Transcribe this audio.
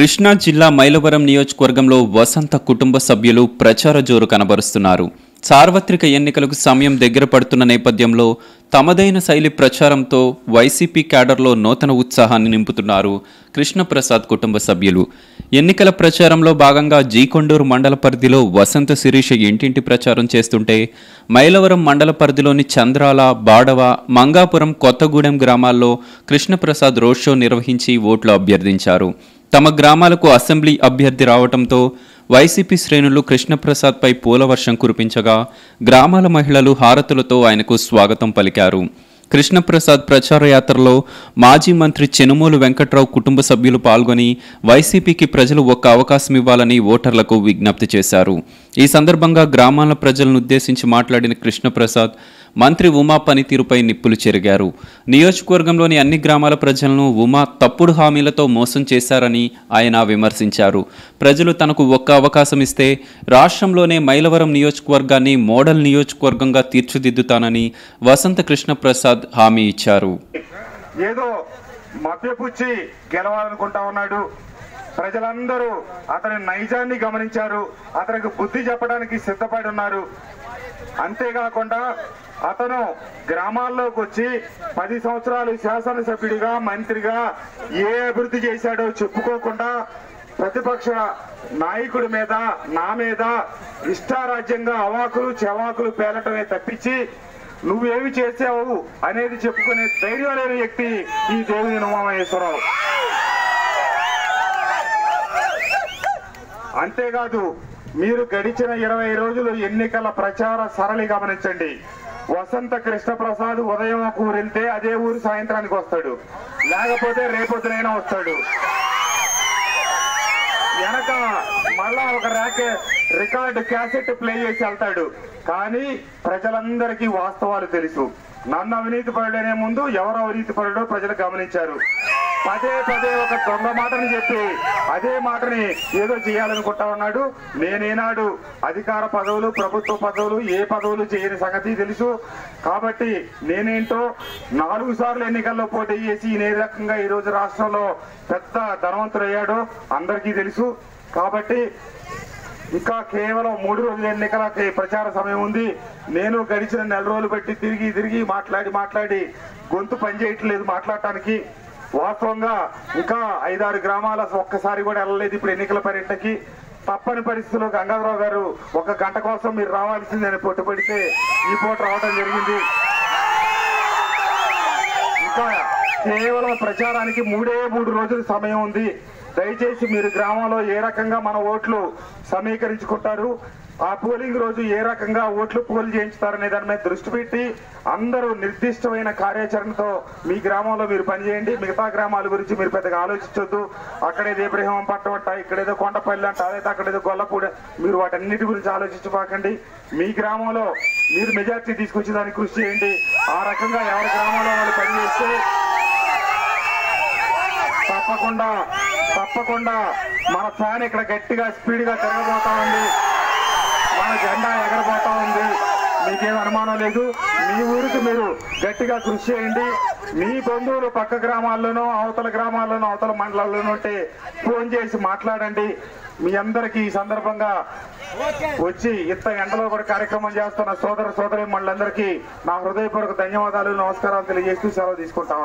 కృష్ణా జిల్లా మైలవరం నియోజకవర్గంలో వసంత కుటుంబ సభ్యులు ప్రచార జోరు కనబరుస్తున్నారు. సార్వత్రిక ఎన్నికలకు సమయం దగ్గర పడుతున్న నేపథ్యంలో తమదైన శైలి ప్రచారంతో వైసీపీ క్యాడర్లో నూతన ఉత్సాహాన్ని నింపుతున్నారు కృష్ణప్రసాద్ కుటుంబ సభ్యులు. ఎన్నికల ప్రచారంలో భాగంగా జీకొండూరు మండల పరిధిలో వసంత శిరీష ఇంటింటి ప్రచారం చేస్తుంటే మైలవరం మండల పరిధిలోని చంద్రాల బాడవ మంగాపురం కొత్తగూడెం గ్రామాల్లో కృష్ణప్రసాద్ రోడ్ షో నిర్వహించి ఓట్లు అభ్యర్థించారు. తమ గ్రామాలకు అసెంబ్లీ అభ్యర్థి రావడంతో వైసీపీ శ్రేణులు కృష్ణప్రసాద్పై పూలవర్షం కురిపించగా గ్రామాల మహిళలు హారతులతో ఆయనకు స్వాగతం పలికారు. కృష్ణప్రసాద్ ప్రచార యాత్రలో మాజీ మంత్రి చెనుమూలు వెంకట్రావు కుటుంబ సభ్యులు పాల్గొని వైసీపీకి ప్రజలు ఒక్క అవకాశం ఇవ్వాలని ఓటర్లకు విజ్ఞప్తి చేశారు. ఈ సందర్భంగా గ్రామాల ప్రజలను ఉద్దేశించి మాట్లాడిన కృష్ణప్రసాద్ మంత్రి ఉమా పనితీరుపై నిప్పులు చెరిగారు. నియోజకవర్గంలోని అన్ని గ్రామాల ప్రజలను ఉమా తప్పుడు హామీలతో మోసం చేశారని ఆయన విమర్శించారు. ప్రజలు తనకు ఒక్క అవకాశం ఇస్తే రాష్ట్రంలోనే మైలవరం నియోజకవర్గాన్ని మోడల్ నియోజకవర్గంగా తీర్చిదిద్దుతానని వసంత కృష్ణప్రసాద్ హామీ ఇచ్చారు. ఏదో మభ్యపుచ్చి గెలవాలనుకుంటా ఉన్నాడు. ప్రజలందరూ అతని నైజాన్ని గమనించారు. అతనికి బుద్ధి చెప్పడానికి సిద్ధపడి ఉన్నారు. అంతేకాకుండా అతను గ్రామాల్లోకి వచ్చి పది సంవత్సరాలు శాసనసభ్యుడిగా మంత్రిగా ఏ అభివృద్ధి చేశాడో చెప్పుకోకుండా ప్రతిపక్ష నాయకుడి మీద నా మీద ఇష్టారాజ్యంగా అవాకులు చెవాకులు పేలటమే తప్పించి నువ్వేమి చేసావు అనేది చెప్పుకునే ధైర్యం లేని వ్యక్తి ఈ దేవుని ఉమామహేశ్వరరావు. అంతేకాదు మీరు గడిచిన ఇరవై రోజులు ఎన్నికల ప్రచార సరళి గమనించండి. వసంత కృష్ణప్రసాద్ ఉదయం ఒక ఊరు వెళ్తే అదే ఊరు సాయంత్రానికి వస్తాడు. లేకపోతే రేపొద్దునైనా వస్తాడు. వెనక మళ్ళా ఒక ర్యాక్ రికార్డు క్యాసెట్ ప్లే చేసి వెళ్తాడు. కానీ ప్రజలందరికీ వాస్తవాలు తెలుసు. నన్ను అవినీతి పరుడనే ముందు ఎవరు అవినీతి పరుడో ప్రజలు గమనించారు. పదే పదే ఒక దొంగ మాటని చెప్పి అదే మాటని ఏదో చేయాలనుకుంటా ఉన్నాడు. నేనేనాడు అధికార పదవులు ప్రభుత్వ పదవులు ఏ పదవులు చేయని సంగతి తెలుసు. కాబట్టి నేనేంటో నాలుగు సార్లు ఎన్నికల్లో పోటీ చేసి ఏ రకంగా ఈరోజు రాష్ట్రంలో పెద్ద ధనవంతుడయ్యాడో అందరికీ తెలుసు. కాబట్టి ఇంకా కేవలం మూడు రోజుల ఎన్నికలకి ప్రచార సమయం ఉంది. నేను గడిచిన నెల రోజులు బట్టి తిరిగి తిరిగి మాట్లాడి మాట్లాడి గొంతు పనిచేయట్లేదు మాట్లాడటానికి. వాస్తవంగా ఇంకా ఐదారు గ్రామాల ఒక్కసారి కూడా వెళ్ళలేదు ఇప్పుడు ఎన్నికల పర్యటనకి. తప్పని పరిస్థితుల్లో గంగాధరరావు గారు ఒక గంట కోసం మీరు రావాల్సిందని పొట్టుపడితే ఈ పూట రావడం జరిగింది. ఇంకా కేవలం ప్రచారానికి మూడే మూడు రోజులు సమయం ఉంది. దయచేసి మీరు గ్రామంలో ఏ రకంగా మన ఓట్లు సమీకరించుకుంటారు? ఆ పోలింగ్ రోజు ఏ రకంగా ఓట్లు పోల్ చేయించుతారనే దాని మీద దృష్టి పెట్టి అందరూ నిర్దిష్టమైన కార్యాచరణతో మీ గ్రామంలో మీరు పనిచేయండి. మిగతా గ్రామాల గురించి మీరు పెద్దగా ఆలోచించొద్దు. అక్కడేదో ఇబ్రహీం పట్టం అంట ఇక్కడేదో కొండపల్లి అంట అదైతే అక్కడేదో గొల్లపూడి. మీరు వాటన్నిటి గురించి ఆలోచించబాకండి మీ గ్రామంలో మీరు మెజార్టీ తీసుకొచ్చి దానికి కృషి చేయండి. ఆ రకంగా ఎవరి గ్రామంలో వాళ్ళు పనిచేస్తే తప్పకుండా తప్పకుండా మన ఫ్యాన్ ఇక్కడ గట్టిగా స్పీడ్గా తిరగబోతా ఉంది. మన జెండా ఎగరబోతా ఉంది. మీకేం అనుమానం లేదు. మీ ఊరికి మీరు గట్టిగా కృషి చేయండి. మీ బంధువులు పక్క గ్రామాల్లోనూ అవతల గ్రామాల్లోనూ అవతల మండలాల్లోనూ ఉంటే ఫోన్ చేసి మాట్లాడండి. మీ అందరికీ ఈ సందర్భంగా వచ్చి ఇంత ఎండలో కూడా కార్యక్రమం చేస్తున్న సోదర సోదరి మండలందరికీ నా హృదయపూర్వక ధన్యవాదాలు నమస్కారాలు తెలియజేస్తూ సెలవు తీసుకుంటాం